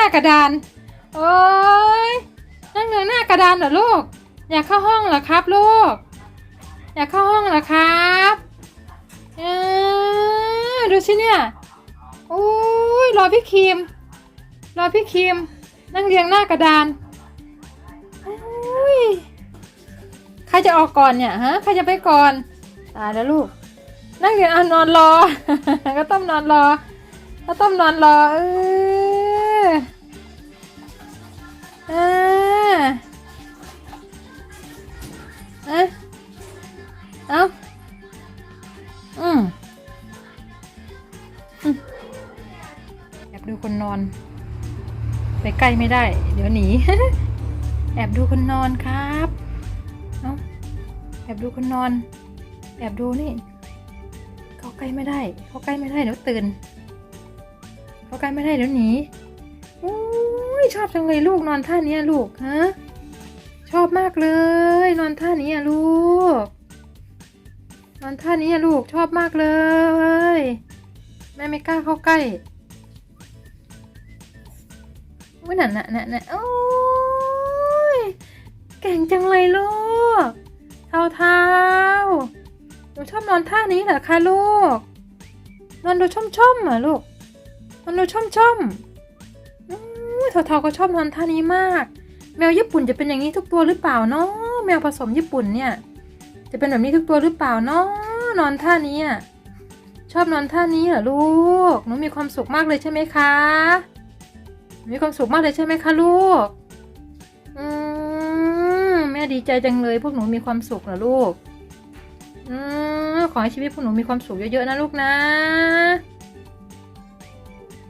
ากระดาน โอ้ยนั่งเงยงหน้ากระดานเหรอลูก อยากเข้าห้องเหรอครับลูก อยากเข้าห้องเหรอครับเออดูสิเนี่ยโอ้ยรอพี่ครีมรอพี่ครีมนั่งเรียงหน้ากระดานอ้ยใครจะออกก่อนเนี่ยฮะ ใครจะไปก่อนตายแล้วลูก นั่งเรียนอะนอนรอ ก็ต้องนอนรอ ก็ต้องนอนรอเออ อืมแอบดูคนนอน ไปใกล้ไม่ได้ เดี๋ยวหนี แอบดูคนนอนครับเอาแอบดูคนนอน แอบดูนี่ เข้าใกล้ไม่ได้ เข้าใกล้ไม่ได้เดี๋ยวตื่น เข้าใกล้ไม่ได้เดี๋ยวหนีอุ้ยชอบจังเลยลูกนอนท่านี้ลูกฮะชอบมากเลย นอนท่านี้ลูก นอนท่านี้ลูกชอบมากเลย แม่ไม่กล้าเข้าใกล้อุ้ยนั่นน่ะน่ะน่ะโอ้ยเก่งจังเลยลูก เท้าเท้าหนูชอบนอนท่านี้เหรอคะลูก นอนดูช่อมช่อมๆอะลูก นอนดูช่อมช่อมอู้เท้าเท้าก็ชอบนอนท่านี้มาก แมวญี่ปุ่นจะเป็นอย่างนี้ทุกตัวหรือเปล่าเนาะแมวผสมญี่ปุ่นเนี่ย จะเป็นแบบนี้ทุกตัวหรือเปล่าเนาะนอนท่านี้อะชอบนอนท่านี้เหรอลูกหนูมีความสุขมากเลยใช่ไหมคะมีความสุขมากเลยใช่ไหมคะลูกอืมแม่ดีใจจังเลย พวกหนูมีความสุขเหรอลูกอืมขอให้ชีวิตพวกหนูมีความสุขเยอะๆนะลูกนะ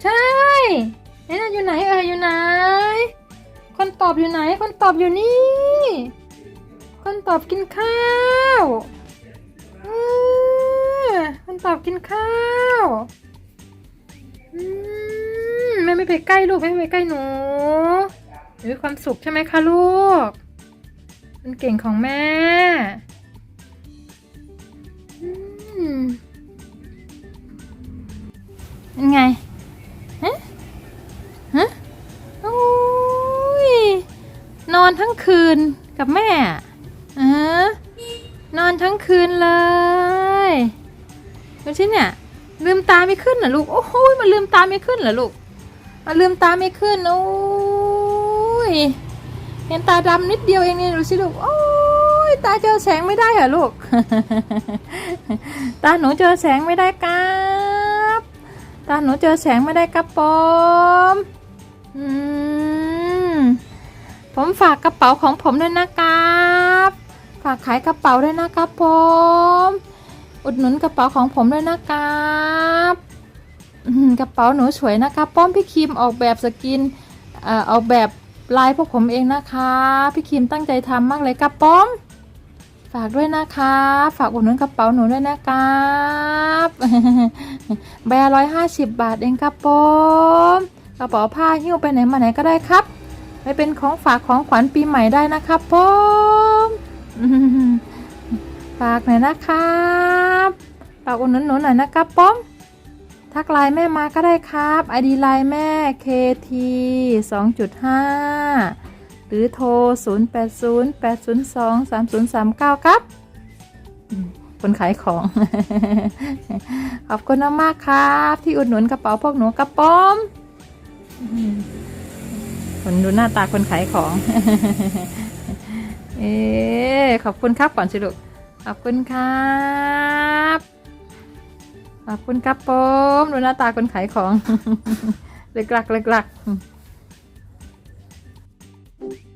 ใช่เอ๊ะอยู่ไหนเอ่ยอยู่ไหน คนตอบอยู่ไหน คนตอบอยู่นี่ คนตอบกินข้าวเออคนตอบกินข้าวอืมแม่ไม่ไปใกล้ลูกแม่ไม่ไปใกล้หนูหนูมีความสุขใช่ไหมคะลูกมันเก่งของแม่อืมเป็นไงฮะฮะโอ้ยนอนทั้งคืนกับแม่ ออนอนทั้งคืนเลยดูสิเนี่ย ลืมตาไม่ขึ้นเหรอลูก โอ้โหมันลืมตาไม่ขึ้นเหรอลูกมันลืมตาไม่ขึ้น โอ้ย เห็นตาดำนิดเดียวเองนี่ดูสิลูก โอ้ย ตาเจอแสงไม่ได้เหรอลูก ตาหนูเจอแสงไม่ได้ครับ ตาหนูเจอแสงไม่ได้ครับปอมอืมผมฝากกระเป๋าของผมด้วยนะครับ ฝากขายกระเป๋าด้วยนะครับผม อุดหนุนกระเป๋าของผมด้วยนะครับกระเป๋าหนูสวยนะครับป้อมพี่คิมออกแบบสกินเอ่อออกแบบลายพวกผมเองนะคะ พี่คิมตั้งใจทำมากเลยครับป้อม ฝากด้วยนะคะ ฝากอุดหนุนกระเป๋าหนูด้วยนะครับแบร์ร้อยห้าสิบบาทเองครับป้อมกระเป๋าผ้าหิ้วไปไหนมาไหนก็ได้ครับไปเป็นของฝากของขวัญปีใหม่ได้นะครับผมอืม ฝากหน่อยนะครับฝากอุดหนุนหนูหน่อยนะครับป้อม ทักไลน์แม่มาก็ได้ครับไอดีไลน์แม่ KT 2.5 หรือโทร 080 802 3039 ครับอืมคนขายของ ขอบคุณมากครับ ที่อุดหนุนกระเป๋าพวกหนูกระป๋อมคนดูหน้าตาคนขายของ เอ๊ขอบคุณครับก่อนสิลูกขอบคุณครับขอบคุณครับผมดูหน้าตาคนขายของเล็กหลักเล็กหลัก Thank you.